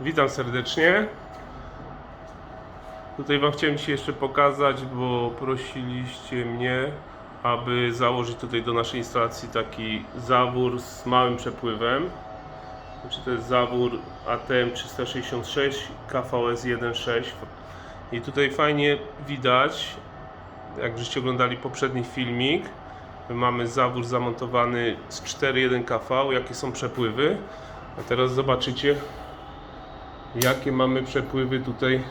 Witam serdecznie. Tutaj Wam chciałem dzisiaj jeszcze pokazać, bo prosiliście mnie, aby założyć tutaj do naszej instalacji taki zawór z małym przepływem. Znaczy to jest zawór ATM 366 KVS 1.6 i tutaj fajnie widać, jak żeście oglądali poprzedni filmik, my mamy zawór zamontowany z 4.1 KV, jakie są przepływy. A teraz zobaczycie, jakie mamy przepływy tutaj.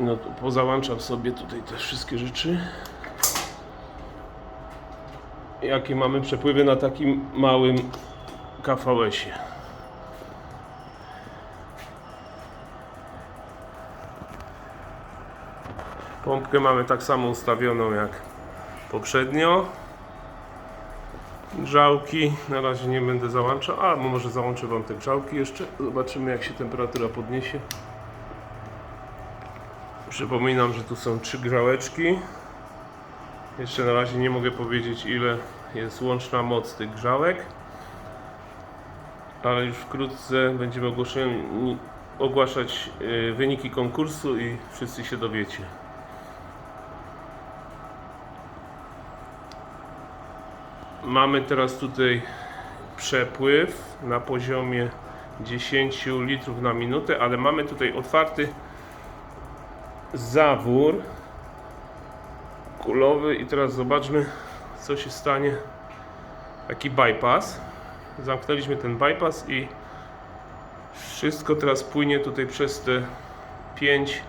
No to pozałączam sobie tutaj te wszystkie rzeczy. Jakie mamy przepływy na takim małym KVS-ie. Pompkę mamy tak samo ustawioną jak poprzednio. Grzałki, na razie nie będę załączał, a może załączę Wam te grzałki jeszcze. Zobaczymy jak się temperatura podniesie. Przypominam, że tu są trzy grzałeczki. Jeszcze na razie nie mogę powiedzieć ile jest łączna moc tych grzałek. Ale już wkrótce będziemy ogłaszać y, wyniki konkursu i wszyscy się dowiecie. Mamy teraz tutaj przepływ na poziomie 10 litrów na minutę, ale mamy tutaj otwarty zawór kulowy i teraz zobaczmy co się stanie. Taki bypass. Zamknęliśmy ten bypass i wszystko teraz płynie tutaj przez te 5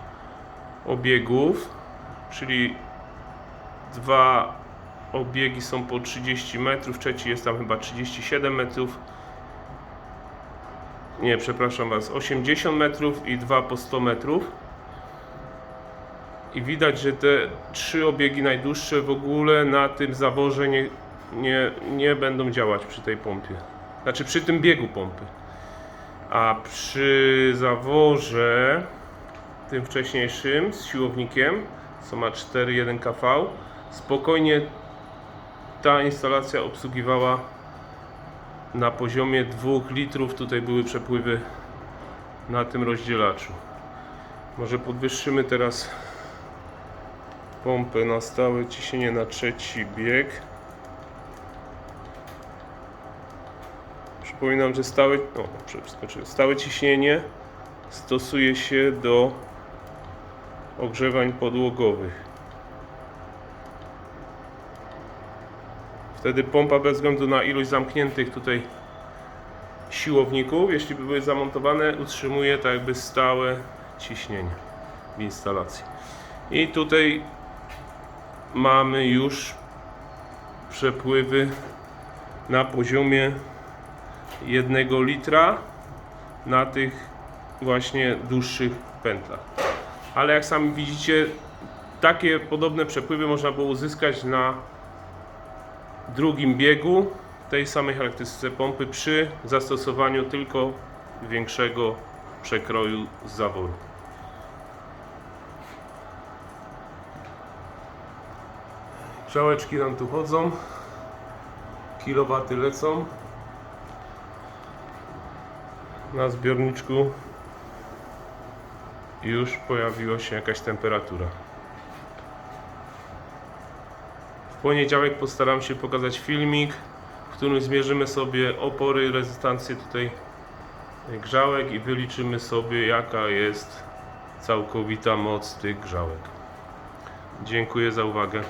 obiegów czyli dwa obiegi są po 30 metrów, trzeci jest tam chyba 37 metrów. Nie, przepraszam Was, 80 metrów i dwa po 100 metrów. I widać, że te trzy obiegi najdłuższe w ogóle na tym zaworze nie, nie, nie będą działać przy tej pompie. Znaczy przy tym biegu pompy. A przy zaworze tym wcześniejszym z siłownikiem, co ma 4.1 kV, spokojnie ta instalacja obsługiwała na poziomie 2 litrów. Tutaj były przepływy na tym rozdzielaczu. Może podwyższymy teraz pompę na stałe ciśnienie na trzeci bieg. Przypominam, że stałe, o, przeskoczyłem. stałe ciśnienie stosuje się do ogrzewań podłogowych. Wtedy pompa bez względu na ilość zamkniętych tutaj siłowników, jeśli by były zamontowane, utrzymuje tak jakby stałe ciśnienie w instalacji. I tutaj mamy już przepływy na poziomie 1 litra na tych właśnie dłuższych pętlach. Ale jak sami widzicie, takie podobne przepływy można było uzyskać na drugim biegu tej samej charakterystyce pompy przy zastosowaniu tylko większego przekroju z zaworu. Grzałeczki nam tu chodzą, kilowaty lecą. Na zbiorniczku już pojawiła się jakaś temperatura. W poniedziałek postaram się pokazać filmik, w którym zmierzymy sobie opory, rezystancję tutaj grzałek i wyliczymy sobie jaka jest całkowita moc tych grzałek. Dziękuję za uwagę.